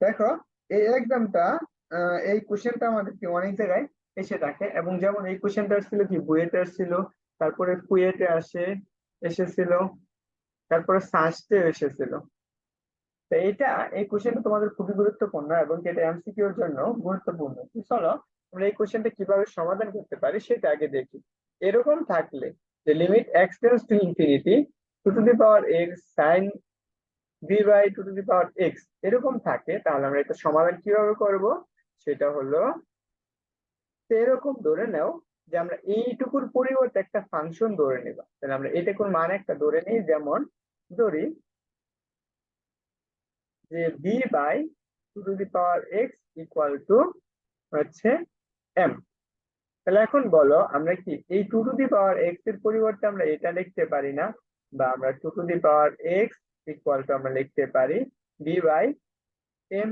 দেখো, এই এক্সামটা এই কোশ্চেনটা আমাদেরকে অনেক জায়গায় এসে থাকে এবং যেমন এই কোশ্চেনটা আসছিল কি, বুয়েটে আসছিল, তারপরে কুয়েটে আসে, এসেছিল, তারপরে সাস্টে এসেছিল। তো এটা এই কোশ্চেনটা তোমাদের খুবই গুরুত্বপূর্ণ এবং এটা এমসিকিউ এর জন্য গুরুত্বপূর্ণ। চলো, আমরা এই কোশ্চেনটা কীভাবে সমাধান করতে পারি সেটা আগে দেখি। এরকম থাকলে যে limit x tends to infinity two to the power x sine b by two to the power x এরকম থাকে, তাহলে আমরা এটা সমাধান কীভাবে করব? সেটা হলো এরকম ধরে নাও যে আমরা এইটুকুর পরিবর্তে একটা ফাংশন ধরে নেব। তাহলে আমরা এটা কোন মান একটা ধরে নিই, যেমন ধরি যে b by two to the power x equal to হচ্ছে এম তাহলে এখন বলো, আমরা কি এই টু টু দি পাওয়ার এক্সের পরিবর্তে আমরা এটা লিখতে পারি না? বা আমরা two to the power x equal to আমরা লিখতে পারি বি বাই এম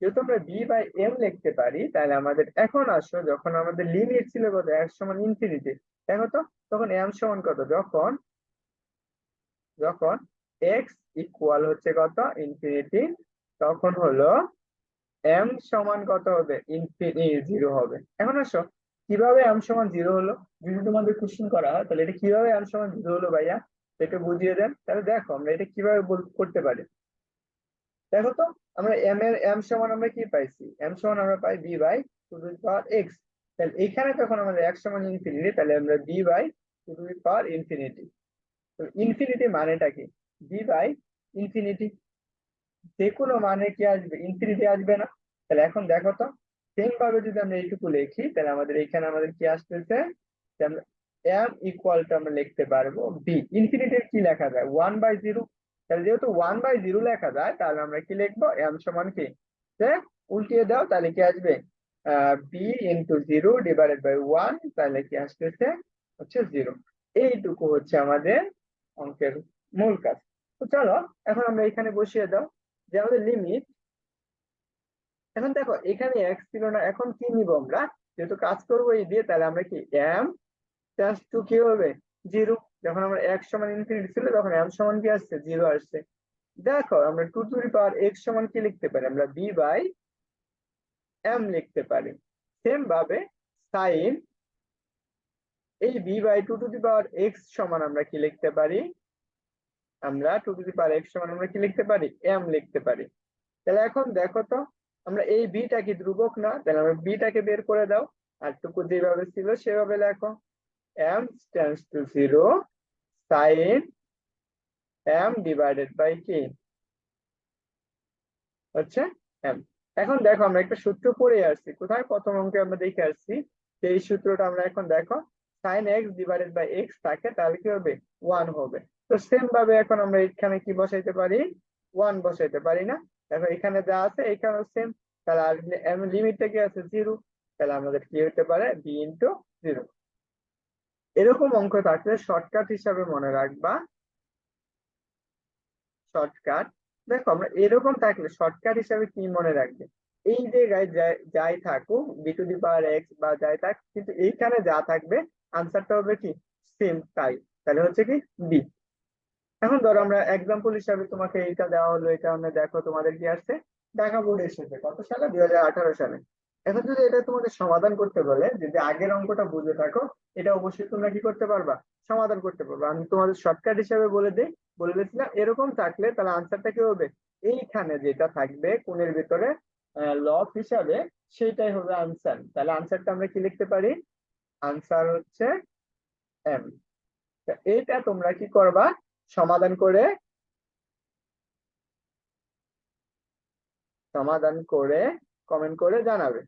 যেহেতু আমরা বি বাই এম লিখতে পারি, তাহলে আমাদের এখন আসো আমাদের লিমিট ছিল এম সমান যখন এক্স ইকুয়াল হচ্ছে কত? ইনফিনিটি তখন হলো এম সমান কত হবে? ইনফিনিটি জিরো হবে। এখন আসো, কীভাবে এম সমান জিরো হলো? যদি তোমাদের কোশ্চেন করা হয়, তাহলে এটা কীভাবে এম সমান জিরো হলো ভাইয়া? এটা বুঝিয়ে দেন। তাহলে দেখো আমরা এটা কীভাবে করতে পারি। দেখো তো, আমরা এম এর এম সমান আমরা কি পাইছি? এম সমান আমরা পাই b by two to power x তাহলে এখানে যখন আমাদের এক্স সমান ইনফিনিটি তাহলে আমরা b by two to power infinity তো ইনফিনিটি মানেটা কি? বি বাই ইনফিনিটি যে কোনো মানে কি আসবে? ইনফিনিটি আসবে না। তাহলে এখন দেখো তো সেম ভাবে যদি আমরা এইটুকু লিখি, তাহলে আমাদের এখানে আমাদের কি আসতেছে? এম ইকুয়াল টু আমরা লিখতে পারব বি ইনফিনিটির কি লেখা যায়? ওয়ান বাই জিরো তাহলে যেহেতু ওয়ান বাই জিরো লেখা যায়, তাহলে আমরা কি লিখব? এম সমান কি যে উল্টিয়ে দাও, তাহলে কি আসবে? B into zero divided by one তাহলে কি আসতেছে? হচ্ছে জিরো এইটুকু হচ্ছে আমাদের অঙ্কের মূল কাজ। তো চলো, এখন আমরা এখানে বসিয়ে দাও। যে আমাদের লিমিট এখন দেখো, এখানে এক্স ছিল না, এখন কি নিব আমরা? যেহেতু কাজ করব এই দিয়ে, তাহলে আমরা কি এম টেন্স টু কি হবে? জিরো যখন আমরা এক্স সমান ইনফিনিটি ছিল, তখন এম সমান কি আসছে? জিরো আসছে। দেখো, আমরা টু টু পাওয়ার এক্স সমান কি লিখতে পারি? আমরা বি বাই এম লিখতে পারি। সেম ভাবে সাইন এই b by two to the power x সমান আমরা কি লিখতে পারি? আমরা two to the power x সমান আমরা কি লিখতে পারি? এম লিখতে পারি। তাহলে এখন দেখো তো, আমরা এই বিটা কি ধ্রুবক না? তাহলে আমরা বিটাকে বের করে দাও। আর টুকু যেভাবে ছিল, সেভাবে লেখো। M tends to zero sin m divided by কি হচ্ছে m এখন দেখো আমরা একটা সূত্র পড়ে আসছি। কোথায় প্রথম অঙ্কে আমরা দেখে আসছি? এই সূত্রটা আমরা এখন দেখো, sin x divided by x থাকে তাহলে কি হবে? 1 হবে। তো সেম ভাবে এখন আমরা এখানে কি বসাইতে পারি? 1 বসাইতে পারি না। দেখো এখানে যা আছে, এখানেও সেম তাহলে লিমিটটা কি আছে? জিরো তাহলে আমাদের কি হতে পারে? b ইন্টু জিরো এরকম অঙ্ক থাকলে শর্টকাট হিসাবে মনে রাখবা। শর্টকাট দেখো আমরা এরকম থাকলে শর্টকাট হিসাবে কি মনে রাখবে? এই জায়গায় যাই- থাকুক b to the power x বা যাই থাক, কিন্তু এইখানে যা থাকবে আনসারটা হবে কি? সেম তাই তাহলে হচ্ছে কি? বি এখন ধরো আমরা এক্সাম্পল হিসাবে তোমাকে এইটা দেওয়া হলো, এটা আমরা দেখো তোমাদের কি আসছে? ঢাকা বোর্ডে এসেছে। কত সালে? দুই হাজার আঠারো সালে। এখন যদি এটা তোমাকে সমাধান করতে বলে যদি আগের অঙ্কটা বুঝে থাকো, এটা অবশ্যই তোমরা কি করতে পারবা? সমাধান করতে পারবা। আমি তোমাদের শর্টকাট হিসাবে বলে দিই, বলে দিয়েছিলাম এরকম থাকলে তাহলে আনসারটা কি হবে? এইখানে যেটা থাকবে কোণের ভিতরে লব হিসাবে সেইটাই হবে আনসার তাহলে আনসারটা আমরা কি লিখতে পারি? আনসার হচ্ছে এম এটা তোমরা কি করবা? সমাধান করে সমাধান করে কমেন্ট করে জানাবে।